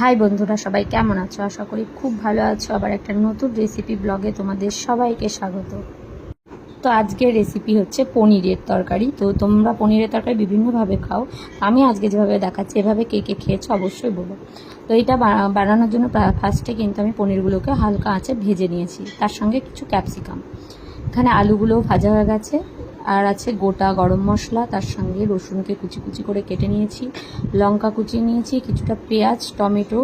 High বন্ধুরা, সবাই কেমন আছো? আশা করি খুব ভালো আছো। আবার একটা নতুন রেসিপি ব্লগে তোমাদের সবাইকে স্বাগত। তো আজকের রেসিপি হচ্ছে পনিরের তরকারি। তো তোমরা পনিরের তরকারি বিভিন্নভাবে খাও। আমি আজকে যেভাবে দেখাচ্ছি, এভাবে কে কে খেয়েছো অবশ্যই বলো। তো এটা বানানোর জন্য ফার্স্টে কিন্তু আমি পনিরগুলোকে হালকা আঁচে ভেজে নিয়েছি। তার সঙ্গে কিছু ক্যাপসিকাম এখানে আলুগুলোও ভাজা হয়ে গেছে। আর আছে গোটা গরম মশলা, তার সঙ্গে রসুনকে কুচি কুচি করে কেটে নিয়েছি, লঙ্কা কুচি নিয়েছি, কিছুটা পেঁয়াজ, টমেটো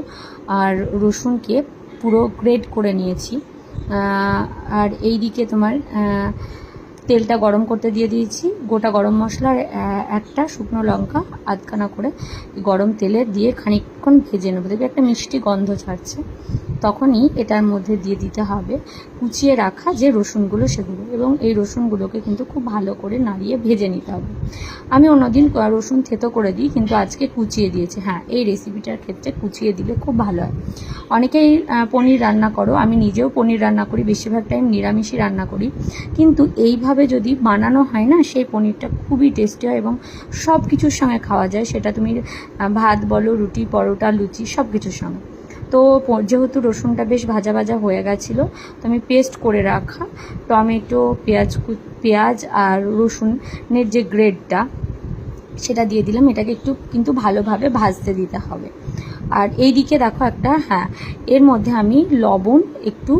আর রসুনকে পুরো গ্রেড করে নিয়েছি। আর এই দিকে তোমার তেলটা গরম করতে দিয়ে দিয়েছি, গোটা গরম মশলার একটা শুকনো লঙ্কা আধখানা করে গরম তেলে দিয়ে খানিকক্ষণ ভেজে নেব। দেখবে একটা মিষ্টি গন্ধ ছাড়ছে। তখনই এটার মধ্যে দিয়ে দিতে হবে কুচিয়ে রাখা যে রসুনগুলো সেগুলো এবং এই রসুনগুলোকে কিন্তু খুব ভালো করে নাড়িয়ে ভেজে নিতে হবে। আমি অন্যদিন রসুন থেতো করে দিই, কিন্তু আজকে কুচিয়ে দিয়েছি। হ্যাঁ এই রেসিপিটার ক্ষেত্রে কুচিয়ে দিলে খুব ভালো হয়। অনেকেই পনির রান্না করো, আমি নিজেও পনির রান্না করি, বেশিরভাগ টাইম নিরামিষই রান্না করি। কিন্তু এইভাবে যদি বানানো হয় না, সেই পনিরটা খুবই টেস্টি হয় এবং সব কিছুর সঙ্গে খাওয়া যায়। সেটা তুমি ভাত বলো, রুটি, পরোটা, লুচি সব কিছুর সঙ্গে। তো যেহেতু রসুনটা বেশ ভাজা ভাজা হয়ে গেছিল, তো আমি পেস্ট করে রাখা। টমেটো পেঁয়াজ পেঁয়াজ আর রসুনের যে গ্রেডটা সেটা দিয়ে দিলাম। এটাকে একটু কিন্তু ভালোভাবে ভাজতে দিতে হবে। আর এই দিকে দেখো একটা হ্যাঁ এর মধ্যে আমি লবণ, একটু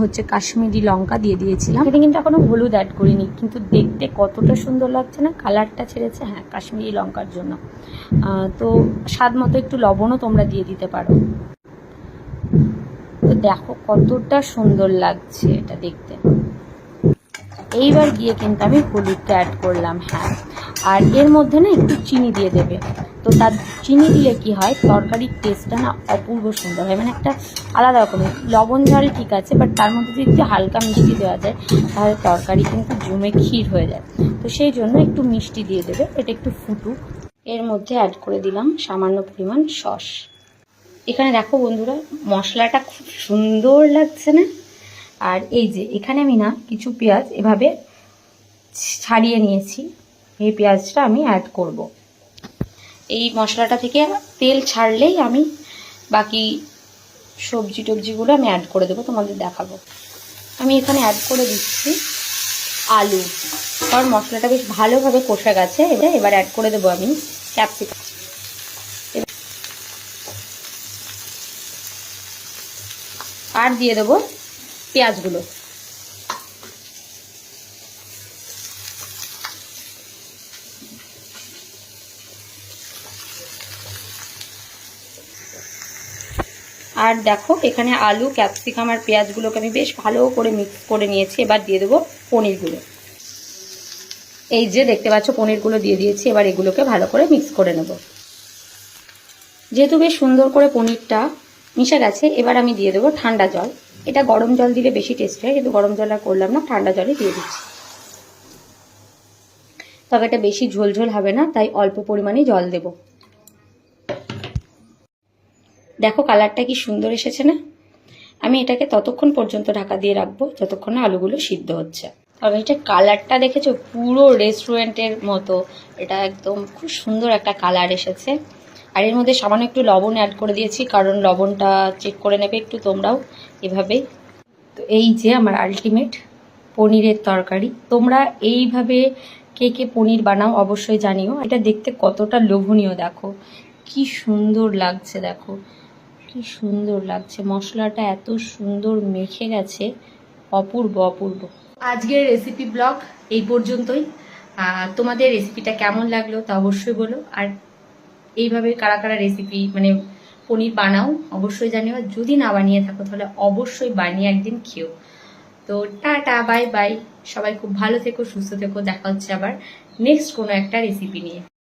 হচ্ছে কাশ্মীরি লঙ্কা দিয়ে দিয়েছিলাম। এটা কিন্তু এখনও হলুদ অ্যাড করিনি, কিন্তু দেখতে কতটা সুন্দর লাগছে না? কালারটা ছেড়েছে হ্যাঁ কাশ্মীরি লঙ্কার জন্য। তো স্বাদ মতো একটু লবণও তোমরা দিয়ে দিতে পারো। দেখো কতটা সুন্দর লাগছে এটা দেখতে। এইবার গিয়ে কিন্তু আমি হলুদটা অ্যাড করলাম হ্যাঁ। আর এর মধ্যে না একটু চিনি দিয়ে দেবে। তো তার চিনি দিলে কি হয়, তরকারির টেস্টটা না অপূর্ব সুন্দর হয়। মানে একটা আলাদা রকমের, লবণ ঝাল ঠিক আছে বাট তার মধ্যে যদি একটু হালকা মিষ্টি দেওয়া যায়, তাহলে তরকারি কিন্তু জমে ক্ষীর হয়ে যায়। তো সেই জন্য একটু মিষ্টি দিয়ে দেবে, এটা একটু ফুটুক। এর মধ্যে অ্যাড করে দিলাম সামান্য পরিমাণ সস। এখানে দেখো বন্ধুরা, মশলাটা খুব সুন্দর লাগছে না? আর এই যে, এখানে আমি না কিছু পেঁয়াজ এভাবে ছাড়িয়ে নিয়েছি। এই পেঁয়াজটা আমি অ্যাড করব। এই মশলাটা থেকে তেল ছাড়লেই আমি বাকি সবজি টবজিগুলো আমি অ্যাড করে দেবো, তোমাদের দেখাবো। আমি এখানে অ্যাড করে দিচ্ছি আলু। কারণ মশলাটা বেশ ভালোভাবে কষে গেছে, এবার এবার অ্যাড করে দেবো আমি ক্যাপসিকাম আর দিয়ে দেবো পেঁয়াজগুলো। আর দেখো, এখানে আলু, ক্যাপসিকাম আর পেঁয়াজগুলোকে আমি বেশ ভালো করে মিক্স করে নিয়েছি। এবার দিয়ে দেবো পনিরগুলো। এই যে দেখতে পাচ্ছ, পনিরগুলো দিয়ে দিয়েছি। এবার এগুলোকে ভালো করে মিক্স করে নেব। যেহেতু বেশ সুন্দর করে পনিরটা মিশে গেছে, এবার আমি দিয়ে দেবো ঠান্ডা জল। এটা গরম জল দিলে বেশি টেস্ট হয়, কিন্তু গরম জল আর করলাম না, ঠান্ডা জলে দিয়ে দিচ্ছি। তবে এটা বেশি ঝোল ঝোল হবে না, তাই অল্প পরিমাণে জল দেব। দেখো কালারটা কি সুন্দর এসেছে না? আমি এটাকে ততক্ষণ পর্যন্ত ঢাকা দিয়ে রাখব, যতক্ষণ না আলুগুলো সিদ্ধ হচ্ছে। তবে এটা কালারটা দেখেছ? পুরো রেস্টুরেন্টের মতো। এটা একদম খুব সুন্দর একটা কালার এসেছে। আর এর মধ্যে সামান্য একটু লবণ অ্যাড করে দিয়েছি, কারণ লবণটা চেক করে নেবে একটু তোমরাও এভাবেই তো এই যে আমার আলটিমেট পনিরের তরকারি, তোমরা এইভাবে কে কে পনির বানাও অবশ্যই জানিও। এটা দেখতে কতটা লোভনীয় দেখো। কি সুন্দর লাগছে দেখো। কি সুন্দর লাগছে। মশলাটা এত সুন্দর মেখে গেছে। অপূর্ব অপূর্ব। আজকের রেসিপি ব্লগ এই পর্যন্তই। তোমাদের রেসিপিটা কেমন লাগল তা অবশ্যই বলো। আর এইভাবে কারা কারা রেসিপি মানে পনির বানাও, অবশ্যই জানিও। যদি না বানিয়ে থাকো, তাহলে অবশ্যই বানিয়ে একদিন খেও। তো টাটা বাই বাই সবাই খুব ভালো থেকো, সুস্থ থেকো। দেখা হচ্ছে আবার নেক্সট কোনো একটা রেসিপি নিয়ে।